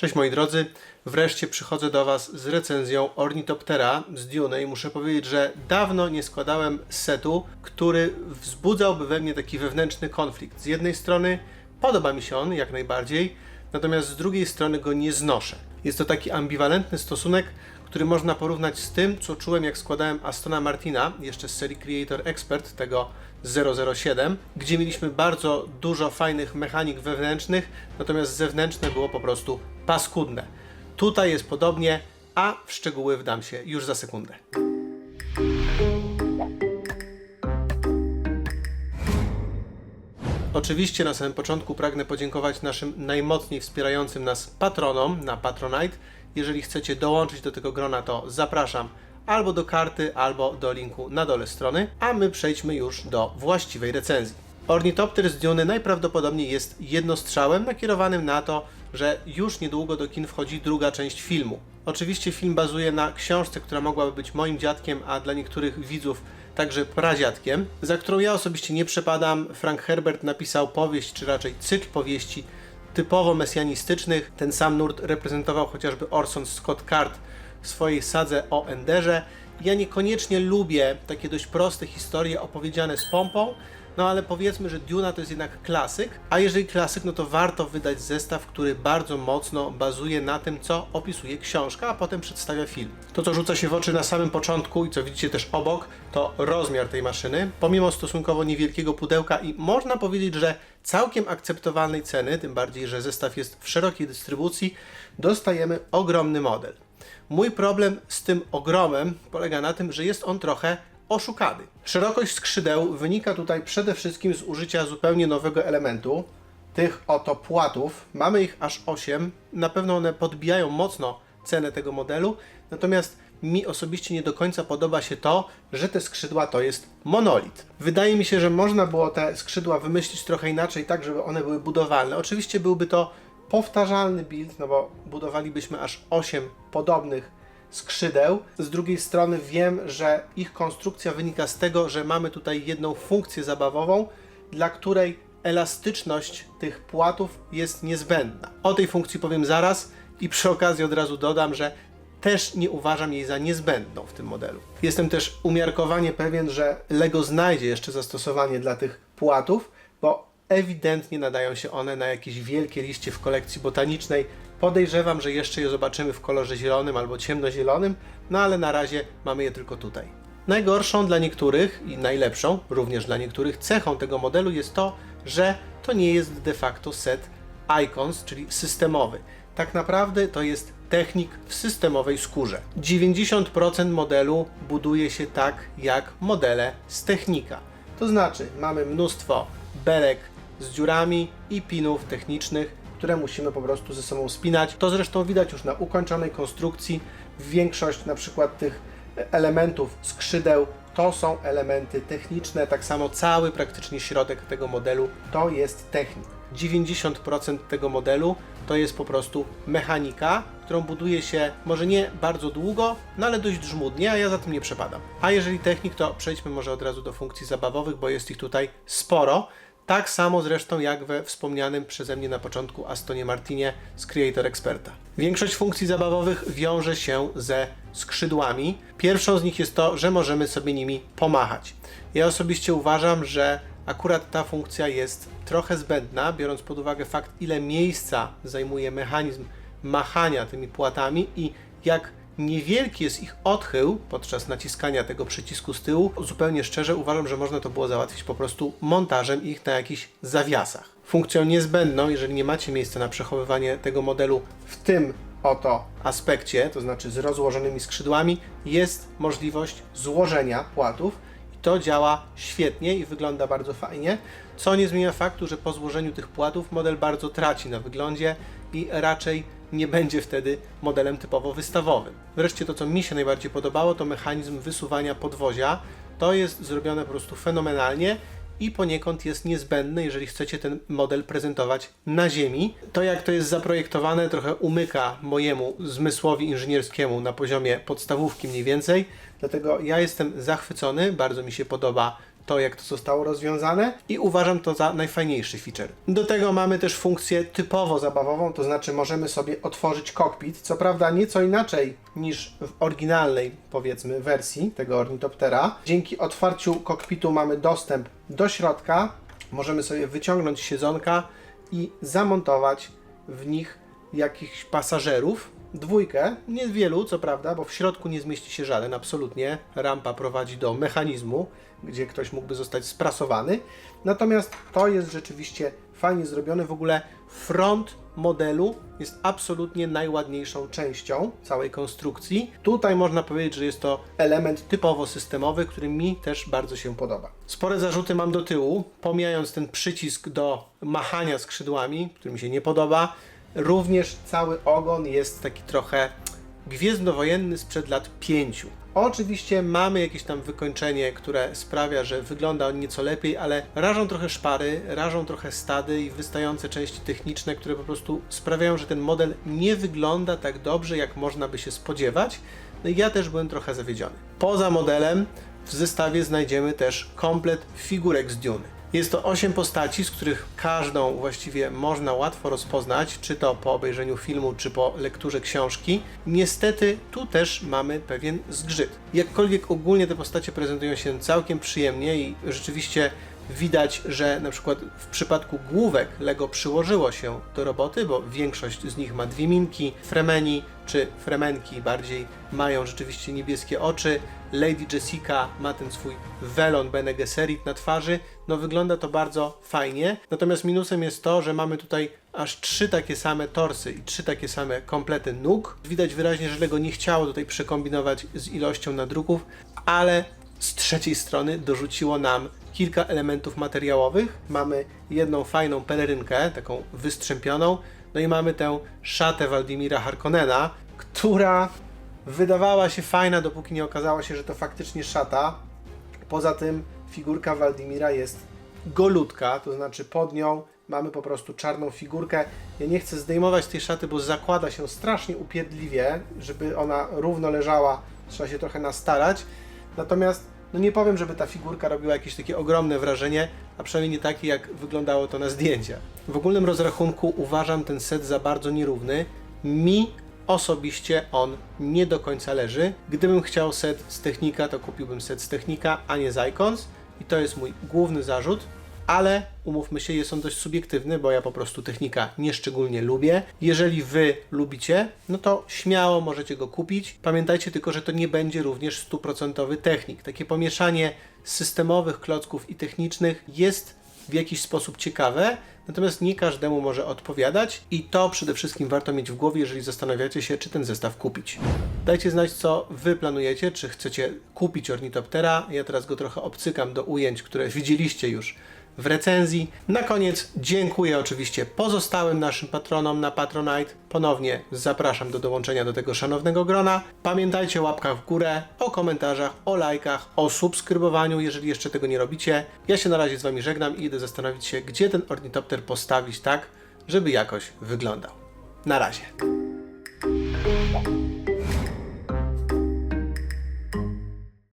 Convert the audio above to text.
Cześć moi drodzy, wreszcie przychodzę do Was z recenzją Ornitoptera z Dune i muszę powiedzieć, że dawno nie składałem setu, który wzbudzałby we mnie taki wewnętrzny konflikt. Z jednej strony podoba mi się on jak najbardziej, natomiast z drugiej strony go nie znoszę. Jest to taki ambiwalentny stosunek, który można porównać z tym, co czułem jak składałem Astona Martina, jeszcze z serii Creator Expert, tego 007, gdzie mieliśmy bardzo dużo fajnych mechanik wewnętrznych, natomiast zewnętrzne było po prostu paskudne. Tutaj jest podobnie, a w szczegóły wdam się już za sekundę. Oczywiście na samym początku pragnę podziękować naszym najmocniej wspierającym nas patronom na Patronite. Jeżeli chcecie dołączyć do tego grona, to zapraszam albo do karty, albo do linku na dole strony, a my przejdźmy już do właściwej recenzji. Ornitopter z najprawdopodobniej jest jednostrzałem nakierowanym na to, że już niedługo do kin wchodzi druga część filmu. Oczywiście film bazuje na książce, która mogłaby być moim dziadkiem, a dla niektórych widzów także pradziadkiem, za którą ja osobiście nie przepadam. Frank Herbert napisał powieść, czy raczej cykl powieści typowo mesjanistycznych. Ten sam nurt reprezentował chociażby Orson Scott Card swojej sadze o Enderze. Ja niekoniecznie lubię takie dość proste historie opowiedziane z pompą, no ale powiedzmy, że Duna to jest jednak klasyk, a jeżeli klasyk, no to warto wydać zestaw, który bardzo mocno bazuje na tym, co opisuje książka, a potem przedstawia film. To, co rzuca się w oczy na samym początku i co widzicie też obok, to rozmiar tej maszyny. Pomimo stosunkowo niewielkiego pudełka i można powiedzieć, że całkiem akceptowalnej ceny, tym bardziej, że zestaw jest w szerokiej dystrybucji, dostajemy ogromny model. Mój problem z tym ogromem polega na tym, że jest on trochę oszukany. Szerokość skrzydeł wynika tutaj przede wszystkim z użycia zupełnie nowego elementu, tych oto płatów. Mamy ich aż 8. Na pewno one podbijają mocno cenę tego modelu, natomiast mi osobiście nie do końca podoba się to, że te skrzydła to jest monolit. Wydaje mi się, że można było te skrzydła wymyślić trochę inaczej, tak żeby one były budowalne. Oczywiście byłby to powtarzalny build, no bo budowalibyśmy aż 8 podobnych skrzydeł. Z drugiej strony wiem, że ich konstrukcja wynika z tego, że mamy tutaj jedną funkcję zabawową, dla której elastyczność tych płatów jest niezbędna. O tej funkcji powiem zaraz i przy okazji od razu dodam, że też nie uważam jej za niezbędną w tym modelu. Jestem też umiarkowanie pewien, że LEGO znajdzie jeszcze zastosowanie dla tych płatów, bo ewidentnie nadają się one na jakieś wielkie liście w kolekcji botanicznej. Podejrzewam, że jeszcze je zobaczymy w kolorze zielonym albo ciemnozielonym, no ale na razie mamy je tylko tutaj. Najgorszą dla niektórych i najlepszą również dla niektórych cechą tego modelu jest to, że to nie jest de facto set Icons, czyli systemowy. Tak naprawdę to jest technik w systemowej skórze. 90% modelu buduje się tak jak modele z technika. To znaczy mamy mnóstwo belek z dziurami i pinów technicznych, które musimy po prostu ze sobą spinać. To zresztą widać już na ukończonej konstrukcji. Większość na przykład tych elementów skrzydeł to są elementy techniczne, tak samo cały praktycznie środek tego modelu to jest technik. 90% tego modelu to jest po prostu mechanika, którą buduje się może nie bardzo długo, no ale dość żmudnie, a ja za tym nie przepadam. A jeżeli technik, to przejdźmy może od razu do funkcji zabawowych, bo jest ich tutaj sporo. Tak samo zresztą jak we wspomnianym przeze mnie na początku Astonie Martinie z Creator Experta. Większość funkcji zabawowych wiąże się ze skrzydłami. Pierwszą z nich jest to, że możemy sobie nimi pomachać. Ja osobiście uważam, że akurat ta funkcja jest trochę zbędna, biorąc pod uwagę fakt, ile miejsca zajmuje mechanizm machania tymi płatami i jak niewielki jest ich odchył podczas naciskania tego przycisku z tyłu. Zupełnie szczerze uważam, że można to było załatwić po prostu montażem ich na jakichś zawiasach. Funkcją niezbędną, jeżeli nie macie miejsca na przechowywanie tego modelu w tym oto aspekcie, to znaczy z rozłożonymi skrzydłami, jest możliwość złożenia płatów. To działa świetnie i wygląda bardzo fajnie, co nie zmienia faktu, że po złożeniu tych płatów model bardzo traci na wyglądzie i raczej nie będzie wtedy modelem typowo wystawowym. Wreszcie to, co mi się najbardziej podobało, to mechanizm wysuwania podwozia. To jest zrobione po prostu fenomenalnie i poniekąd jest niezbędne, jeżeli chcecie ten model prezentować na ziemi. To jak to jest zaprojektowane trochę umyka mojemu zmysłowi inżynierskiemu na poziomie podstawówki mniej więcej, dlatego ja jestem zachwycony, bardzo mi się podoba to, jak to zostało rozwiązane i uważam to za najfajniejszy feature. Do tego mamy też funkcję typowo zabawową, to znaczy możemy sobie otworzyć kokpit, co prawda nieco inaczej niż w oryginalnej, powiedzmy, wersji tego ornitoptera. Dzięki otwarciu kokpitu mamy dostęp do środka, możemy sobie wyciągnąć siedzonka i zamontować w nich jakichś pasażerów. Dwójkę, niewielu co prawda, bo w środku nie zmieści się żaden, absolutnie. Rampa prowadzi do mechanizmu, gdzie ktoś mógłby zostać sprasowany. Natomiast to jest rzeczywiście fajnie zrobione. W ogóle front modelu jest absolutnie najładniejszą częścią całej konstrukcji. Tutaj można powiedzieć, że jest to element typowo systemowy, który mi też bardzo się podoba. Spore zarzuty mam do tyłu, pomijając ten przycisk do machania skrzydłami, który mi się nie podoba. Również cały ogon jest taki trochę gwiezdnowojenny sprzed lat pięciu. Oczywiście mamy jakieś tam wykończenie, które sprawia, że wygląda on nieco lepiej, ale rażą trochę szpary, rażą trochę stady i wystające części techniczne, które po prostu sprawiają, że ten model nie wygląda tak dobrze, jak można by się spodziewać. No i ja też byłem trochę zawiedziony. Poza modelem w zestawie znajdziemy też komplet figurek z Duny. Jest to 8 postaci, z których każdą właściwie można łatwo rozpoznać, czy to po obejrzeniu filmu, czy po lekturze książki. Niestety tu też mamy pewien zgrzyt. Jakkolwiek ogólnie te postacie prezentują się całkiem przyjemnie i rzeczywiście widać, że na przykład w przypadku główek Lego przyłożyło się do roboty, bo większość z nich ma dwie minki, Fremeni czy Fremenki bardziej mają rzeczywiście niebieskie oczy, Lady Jessica ma ten swój welon Bene Gesserit na twarzy, no wygląda to bardzo fajnie, natomiast minusem jest to, że mamy tutaj aż trzy takie same torsy i trzy takie same komplety nóg. Widać wyraźnie, że Lego nie chciało tutaj przekombinować z ilością nadruków, ale z trzeciej strony dorzuciło nam kilka elementów materiałowych. Mamy jedną fajną pelerynkę, taką wystrzępioną, no i mamy tę szatę Waldimira Harkonnena, która wydawała się fajna, dopóki nie okazało się, że to faktycznie szata. Poza tym figurka Waldimira jest golutka, to znaczy pod nią mamy po prostu czarną figurkę. Ja nie chcę zdejmować tej szaty, bo zakłada się strasznie upierdliwie, żeby ona równo leżała, trzeba się trochę nastarać. Natomiast no nie powiem, żeby ta figurka robiła jakieś takie ogromne wrażenie, a przynajmniej nie takie, jak wyglądało to na zdjęciach. W ogólnym rozrachunku uważam ten set za bardzo nierówny. Mi osobiście on nie do końca leży. Gdybym chciał set z technika, to kupiłbym set z technika, a nie z Icons. I to jest mój główny zarzut. Ale umówmy się, jest on dość subiektywny, bo ja po prostu technika nieszczególnie lubię. Jeżeli wy lubicie, no to śmiało możecie go kupić. Pamiętajcie tylko, że to nie będzie również stuprocentowy technik. Takie pomieszanie systemowych klocków i technicznych jest w jakiś sposób ciekawe, natomiast nie każdemu może odpowiadać i to przede wszystkim warto mieć w głowie, jeżeli zastanawiacie się, czy ten zestaw kupić. Dajcie znać, co Wy planujecie, czy chcecie kupić ornitoptera. Ja teraz go trochę obcykam do ujęć, które widzieliście już w recenzji. Na koniec dziękuję oczywiście pozostałym naszym patronom na Patronite. Ponownie zapraszam do dołączenia do tego szanownego grona. Pamiętajcie o łapkach w górę, o komentarzach, o lajkach, o subskrybowaniu, jeżeli jeszcze tego nie robicie. Ja się na razie z Wami żegnam i idę zastanowić się, gdzie ten ornitopter postawić tak, żeby jakoś wyglądał. Na razie.